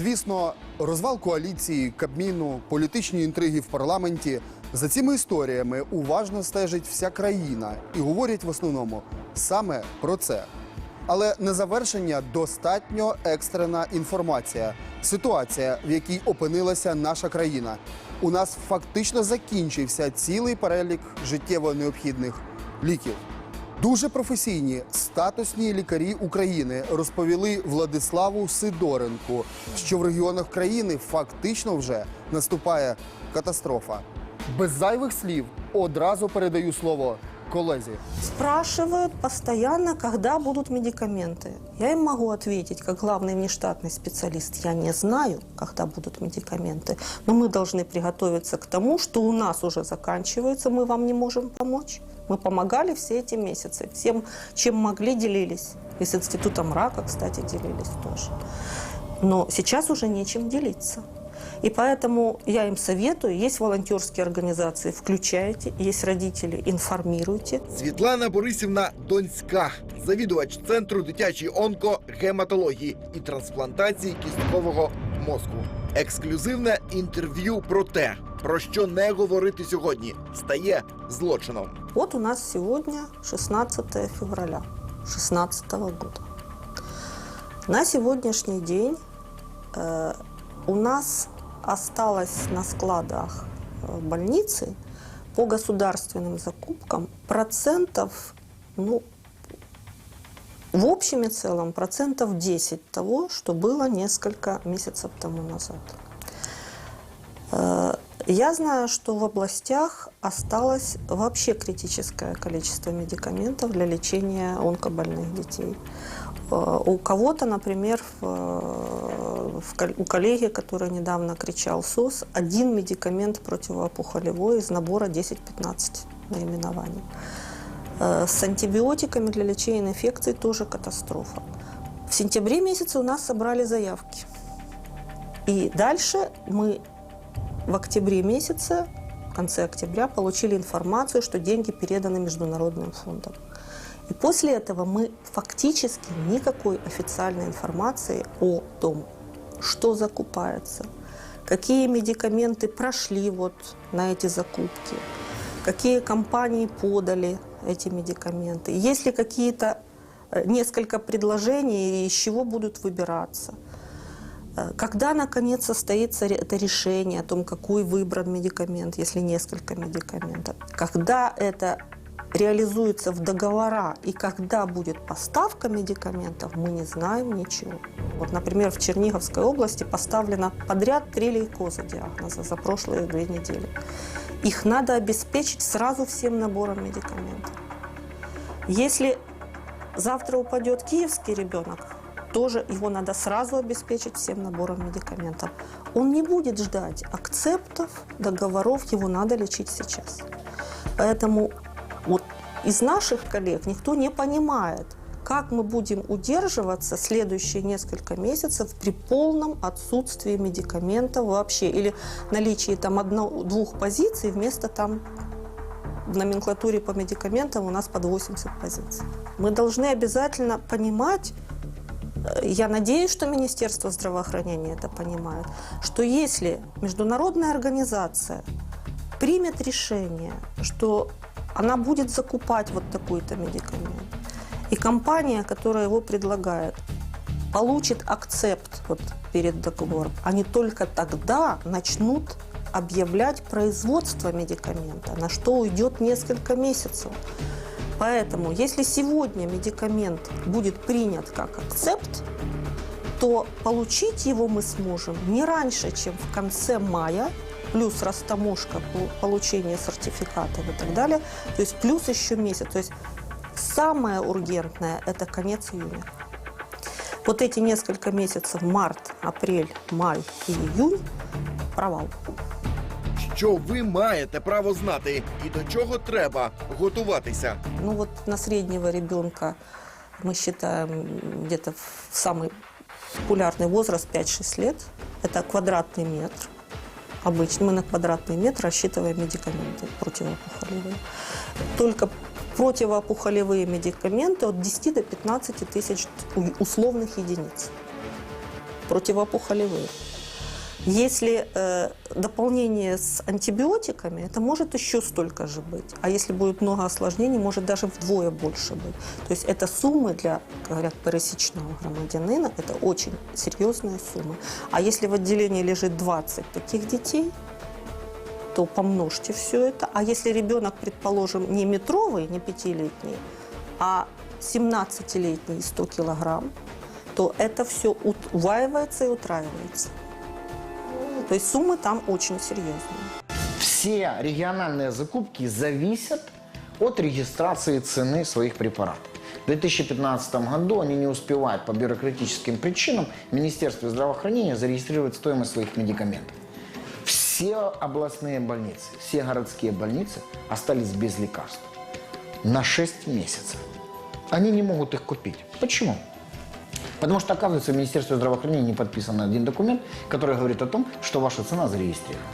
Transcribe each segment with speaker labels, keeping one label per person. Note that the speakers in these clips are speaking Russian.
Speaker 1: Звісно, розвал коаліції, Кабміну, політичні інтриги в парламенті. За цими історіями уважно стежить вся країна і говорять в основному саме про це. Але на завершення достатньо екстрена інформація. Ситуація, в якій опинилася наша країна. У нас фактично закінчився цілий перелік життєво необхідних ліків. Дуже професійні статусні лікарі України розповіли Владиславу Сидоренку, що в регіонах країни фактично вже наступає катастрофа. Без зайвих слів одразу передаю слово колезі.
Speaker 2: Спрашивают постоянно, когда будут медикаменты. Я им могу ответить, как главный внештатный специалист, я не знаю, когда будут медикаменты, но мы должны приготовиться к тому, что у нас уже заканчиваются, мы вам не можем помочь. Мы помогали все эти месяцы, всем, чем могли, делились. И с институтом рака, кстати, делились тоже. Но сейчас уже нечем делиться. И поэтому я им советую, есть волонтерские организации, включайте, есть родители, информируйте.
Speaker 3: Світлана Борисівна Донська, завідувач центру дитячої онкогематології і трансплантації кісткового мозку. Ексклюзивне інтерв'ю про те, про що не говорити сьогодні, стає злочином.
Speaker 2: Вот у нас сегодня 16 февраля 2016 года. На сегодняшний день э, у нас осталось на складах э, больницы по государственным закупкам процентов, ну, в общем и целом процентов 10 того, что было несколько месяцев тому назад. Э, Я знаю, что в областях осталось вообще критическое количество медикаментов для лечения онкобольных детей. Э, У кого-то, например, э, у коллеги, который недавно кричал СОС, один медикамент противоопухолевой из набора 10-15 наименований. Э, С антибиотиками для лечения инфекций тоже катастрофа. В сентябре месяце у нас собрали заявки. И дальше мы в октябре месяце, в конце октября, получили информацию, что деньги переданы международным фондам. И после этого мы фактически никакой официальной информации о том, что закупается, какие медикаменты прошли вот на эти закупки, какие компании подали эти медикаменты, есть ли какие-то э, несколько предложений, из чего будут выбираться. Э, Когда, наконец, состоится это решение о том, какой выбран медикамент, если несколько медикаментов? Когда это реализуется в договора и когда будет поставка медикаментов, мы не знаем ничего. Вот, например, в Черниговской области поставлено подряд три лейкоза диагноза за прошлые две недели. Их надо обеспечить сразу всем набором медикаментов. Если завтра упадет киевский ребенок, тоже его надо сразу обеспечить всем набором медикаментов. Он не будет ждать акцептов, договоров, его надо лечить сейчас. Поэтому вот из наших коллег никто не понимает, как мы будем удерживаться следующие несколько месяцев при полном отсутствии медикаментов вообще или наличии там одно-двух позиций вместо там в номенклатуре по медикаментам у нас под 80 позиций. Мы должны обязательно понимать, э, я надеюсь, что Министерство здравоохранения это понимает, что если международная организация примет решение, что она будет закупать вот такой-то медикамент, компания, которая его предлагает, получит акцепт вот перед договором, они только тогда начнут объявлять производство медикамента, на что уйдет несколько месяцев. Поэтому, если сегодня медикамент будет принят как акцепт, то получить его мы сможем не раньше, чем в конце мая, плюс растаможка, по- получение сертификатов и так далее, то есть плюс еще месяц. То есть самое ургентное – это конец июня. Вот эти несколько месяцев, март, апрель, май и июнь – провал.
Speaker 3: Що ви маєте право знати і до чого треба готуватися?
Speaker 2: Ну вот на среднего ребенка мы считаем где-то в самый популярный возраст 5-6 лет. Это квадратный метр. Обычно мы на квадратный метр рассчитываем медикаменты противоопухолевые. Только противоопухолевые медикаменты от 10 до 15 тысяч условных единиц. противоопухолевые. Если э, дополнение с антибиотиками, это может еще столько же быть. А если будет много осложнений, может даже вдвое больше быть. То есть это суммы для, говорят, пересечного громадянина, это очень серьезные суммы. А если в отделении лежит 20 таких детей, то помножьте все это. А если ребенок, предположим, не метровый, не пятилетний, а 17-летний и 100 килограмм, то это все удваивается и утраивается. То есть суммы там очень серьезные.
Speaker 4: Все региональные закупки зависят от регистрации цены своих препаратов. В 2015 году они не успевают по бюрократическим причинам в Министерстве здравоохранения зарегистрировать стоимость своих медикаментов. Все областные больницы, все городские больницы остались без лекарств на 6 месяцев. Они не могут их купить. Почему? Потому что, оказывается, в Министерстве здравоохранения не подписан один документ, который говорит о том, что ваша цена зарегистрирована.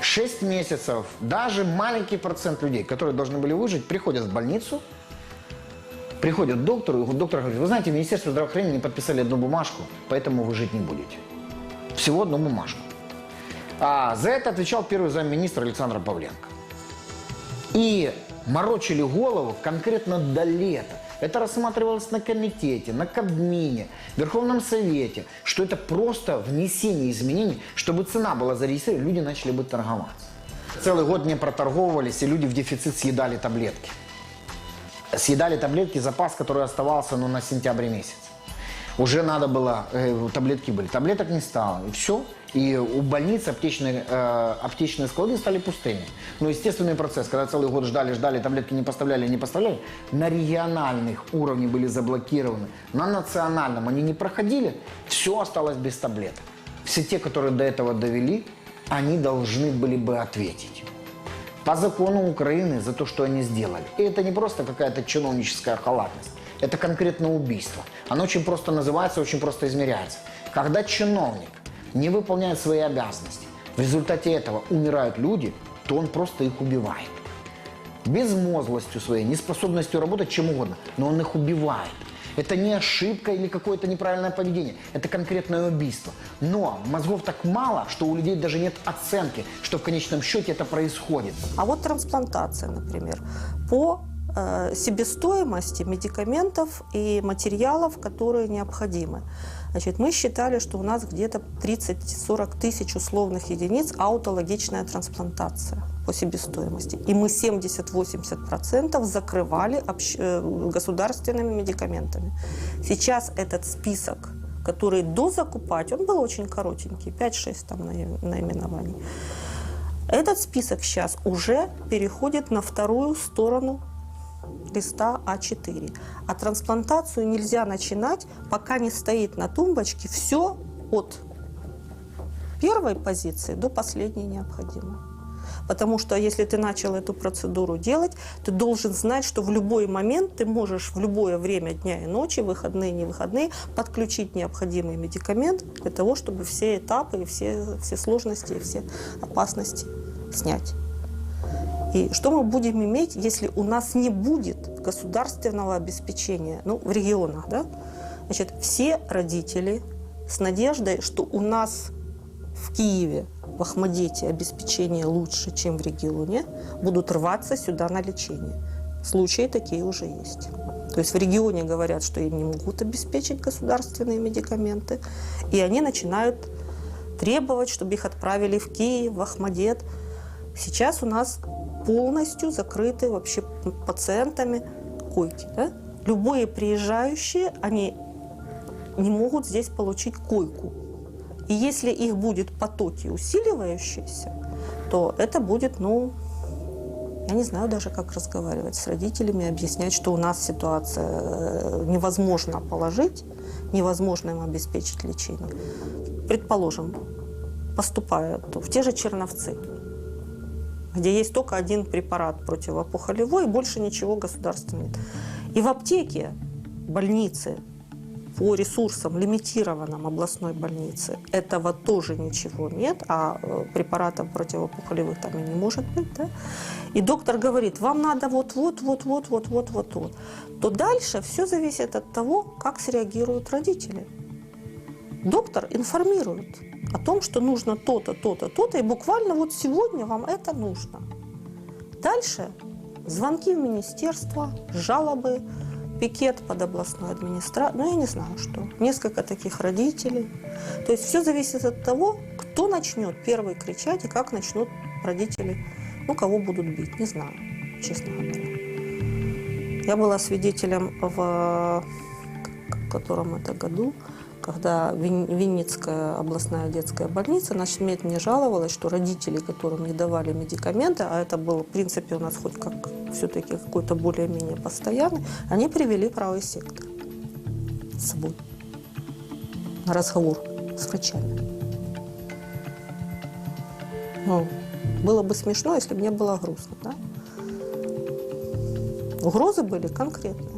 Speaker 4: Шесть месяцев даже маленький процент людей, которые должны были выжить, приходят в больницу, приходят к доктору, и доктор говорит, вы знаете, в Министерстве здравоохранения не подписали одну бумажку, поэтому вы жить не будете. Всего одну бумажку. А за это отвечал первый замминистра Александр Павленко. И морочили голову конкретно до лета. Это рассматривалось на комитете, на Кабмине, Верховном Совете, что это просто внесение изменений, чтобы цена была зарегистрирована, люди начали бы торговаться. Целый год не проторговывались, и люди в дефицит съедали таблетки. Съедали таблетки, запас, который оставался ну, на сентябрь месяц. Уже надо было, э, таблетки были, таблеток не стало, и все. И у больниц аптечные, э, аптечные склады стали пустыми. Ну, естественный процесс, когда целый год ждали, ждали, таблетки не поставляли, не поставляли, на региональных уровнях были заблокированы, на национальном они не проходили, все осталось без таблеток. Все те, которые до этого довели, они должны были бы ответить по закону Украины за то, что они сделали. И это не просто какая-то чиновническая халатность. Это конкретно убийство. Оно очень просто называется, очень просто измеряется. Когда чиновник не выполняет свои обязанности, в результате этого умирают люди, то он просто их убивает. Безмозглостью своей, неспособностью работать чем угодно, но он их убивает. Это не ошибка или какое-то неправильное поведение. Это конкретное убийство. Но мозгов так мало, что у людей даже нет оценки, что в конечном счете это происходит.
Speaker 2: А вот трансплантация, например, по э, себестоимости медикаментов и материалов, которые необходимы. Значит, мы считали, что у нас где-то 30-40 тысяч условных единиц аутологичная трансплантация по себестоимости. И мы 70-80% закрывали общ- э, государственными медикаментами. Сейчас этот список, который дозакупать, он был очень коротенький, 5-6 там наи- наименований. Этот список сейчас уже переходит на вторую сторону листа А4. А трансплантацию нельзя начинать, пока не стоит на тумбочке все от первой позиции до последней необходимой. Потому что если ты начал эту процедуру делать, ты должен знать, что в любой момент ты можешь в любое время дня и ночи, выходные, не выходные, подключить необходимый медикамент для того, чтобы все этапы, и все, все сложности и все опасности снять. И что мы будем иметь, если у нас не будет государственного обеспечения, ну, в регионах, да? Значит, все родители с надеждой, что у нас в Киеве, в Ахмадете обеспечение лучше, чем в регионе, будут рваться сюда на лечение. Случаи такие уже есть. То есть в регионе говорят, что им не могут обеспечить государственные медикаменты, и они начинают требовать, чтобы их отправили в Киев, в Ахмадет. Сейчас у нас полностью закрыты вообще пациентами койки. Да? Любые приезжающие, они не могут здесь получить койку. И если их будет потоки усиливающиеся, то это будет, ну, я не знаю даже, как разговаривать с родителями, объяснять, что у нас ситуация э, невозможно положить, невозможно им обеспечить лечение. Предположим, поступают в те же Черновцы, где есть только один препарат противоопухолевой, больше ничего государственного нет. И в аптеке, больнице, по ресурсам лимитированном областной больницы этого тоже ничего нет, а э, препаратов противоопухолевых там и не может быть, да? И доктор говорит, вам надо вот-вот, вот-вот, вот-вот, вот-вот. То дальше все зависит от того, как среагируют родители. доктор информирует о том, что нужно то-то, то-то, то-то, и буквально вот сегодня вам это нужно. Дальше звонки в министерство, жалобы, пикет под областной администрацией, ну я не знаю что, несколько таких родителей. То есть все зависит от того, кто начнет первый кричать и как начнут родители, ну кого будут бить, не знаю, честно говоря. Я была свидетелем в к- котором это году, когда Вин- Винницкая областная детская больница, мед мне жаловалась, что родители, которым не давали медикаменты, а это был, в принципе, у нас хоть как все-таки какой-то более-менее постоянный, они привели правый сектор с собой на разговор с врачами. Ну, было бы смешно, если бы не было грустно, да? Угрозы были конкретные.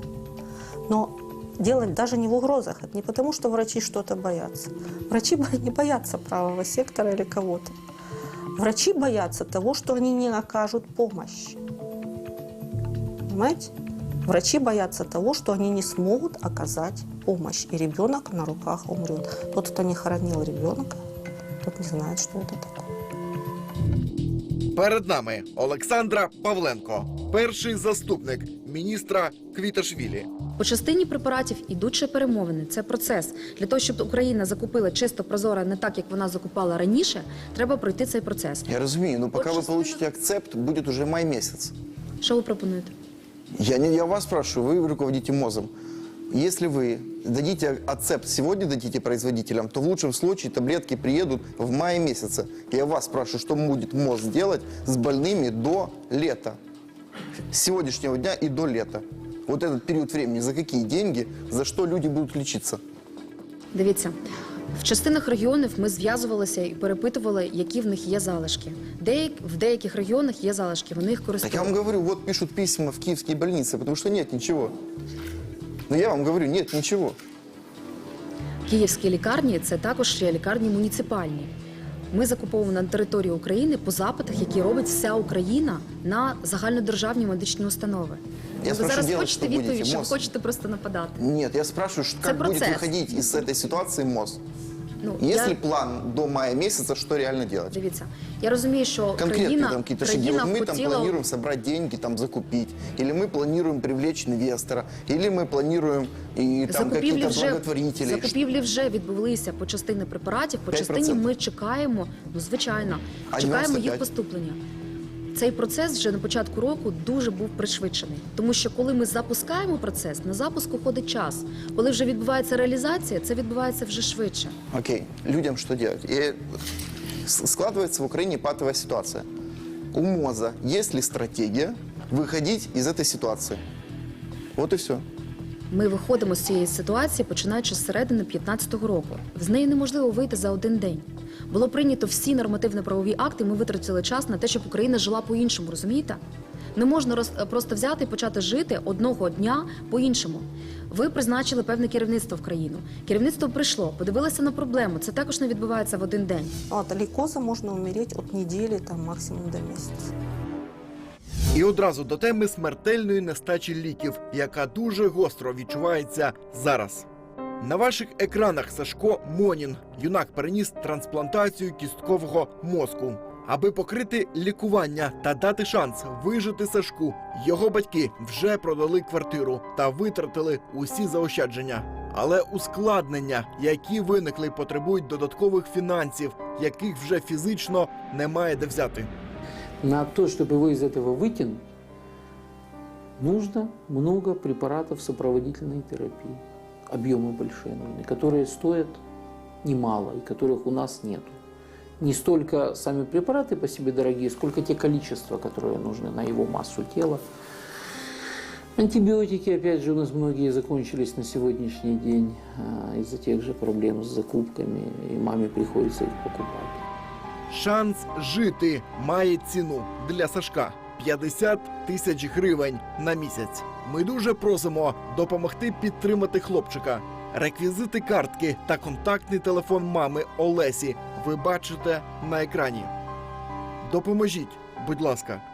Speaker 2: Дело даже не в угрозах. Это не потому, что врачи что-то боятся. Врачи не боятся правого сектора или кого-то. Врачи боятся того, что они не окажут помощь. Понимаете? Врачи боятся того, что они не смогут оказать помощь, и ребенок на руках умрет. Тот, кто не хоронил ребенка, тот не знает, что это такое.
Speaker 3: Перед нами Олександра Павленко, перший заступник міністра Квіташвілі.
Speaker 5: По частині препаратів ідуть ще перемовини. Це процес. Для того, щоб Україна закупила чисто прозоро не так, як вона закупала раніше, треба пройти цей процес.
Speaker 6: Я разумею, но пока
Speaker 5: Вот
Speaker 6: вы
Speaker 5: частина-
Speaker 6: получите акцепт, будет уже май месяц.
Speaker 5: Що ви пропонуєте?
Speaker 6: Я, не, я вас спрашиваю, вы руководите МОЗом. Если вы дадите акцепт сегодня, дадите производителям, то в лучшем случае таблетки приедут в мае месяце. Я вас спрашиваю, что будет МОЗ делать с больными до лета. С сегодняшнего дня и до лета. Вот этот период времени, за какие деньги, за что люди будут лечиться?
Speaker 5: Дивіться, в частинах регіонів ми зв'язувалися і перепитували, які в них є залишки. Деяк, в деяких регіонах є залишки, вони їх
Speaker 6: Так я вам говорю, вот пишут письма в киевские больницы, потому что нет ничего. Но я вам говорю, нет ничего.
Speaker 5: Київські лікарні це також ще лікарні муніципальні. Ми закуповуємо на території України по запитах, які робить вся Україна на загальнодержавні медичні установи.
Speaker 6: Я
Speaker 5: ви
Speaker 6: спрошу,
Speaker 5: зараз
Speaker 6: делать
Speaker 5: хочете
Speaker 6: что будете,
Speaker 5: відповідь, чи ви
Speaker 6: МОЗ?
Speaker 5: хочете просто нападати?
Speaker 6: Нет, я спрашиваю, что- как будет
Speaker 5: процесс.
Speaker 6: выходить из этой ситуации МОЗ.
Speaker 5: Ну,
Speaker 6: Есть ли
Speaker 5: я...
Speaker 6: план до мая месяца, что реально делать?
Speaker 5: Дивіться, я розумію, що
Speaker 6: Конкретно
Speaker 5: країна,
Speaker 6: там какие-то шаги.
Speaker 5: країна
Speaker 6: Вот мы там
Speaker 5: хотіла...
Speaker 6: планируем собрать деньги, там закупить. Или мы планируем привлечь инвестора. Или мы планируем и там
Speaker 5: Закупівлі
Speaker 6: какие-то
Speaker 5: вже,
Speaker 6: благотворители.
Speaker 5: закупівлі вже відбулися по частині препаратів. По
Speaker 6: 5%.
Speaker 5: частині ми чекаємо, ну звичайно,
Speaker 6: А
Speaker 5: чекаємо
Speaker 6: 95?
Speaker 5: їх поступлення. Цей процес вже на початку року дуже був пришвидшений, тому що коли ми запускаємо процес, на запуску ходить час. Коли вже відбувається реалізація, це відбувається вже швидше.
Speaker 6: Окей, людям что делать? И с- складывается в Украине патовая ситуация. У МОЗа есть ли стратегия выходить из этой ситуации? Вот и все.
Speaker 5: Ми виходимо з цієї ситуації, починаючи з середини 15-го року. З неї неможливо вийти за один день. Було прийнято всі нормативно-правові акти. Ми витратили час на те, щоб Україна жила по-іншому. Розумієте? Не можна роз- просто взяти і почати жити одного дня по-іншому. Ви призначили певне керівництво в країну. Керівництво прийшло, подивилося на проблему. Це також не відбувається в один день.
Speaker 2: От лейкоза можно умереть от недели, там, максимум до месяца.
Speaker 3: І одразу до теми смертельної нестачі ліків, яка дуже гостро відчувається зараз. На ваших екранах Сашко Монін. Юнак переніс трансплантацію кісткового мозку. Аби покрити лікування та дати шанс вижити Сашку, його батьки вже продали квартиру та витратили усі заощадження. Але ускладнення, які виникли, потребують додаткових фінансів, яких вже фізично немає де взяти.
Speaker 7: На то, чтобы его из этого вытянуть, нужно много препаратов сопроводительной терапии. Объемы большие нужны, которые стоят немало и которых у нас нет. Не столько сами препараты по себе дорогие, сколько те количества, которые нужны на его массу тела. Антибиотики, опять же, у нас многие закончились на сегодняшний день а, из-за тех же проблем с закупками, и маме приходится их покупать.
Speaker 3: Шанс жити має ціну для Сашка 50 тисяч гривень на місяць. Ми дуже просимо допомогти підтримати хлопчика. Реквізити картки та контактний телефон мами Олесі ви бачите на екрані. Допоможіть, будь ласка.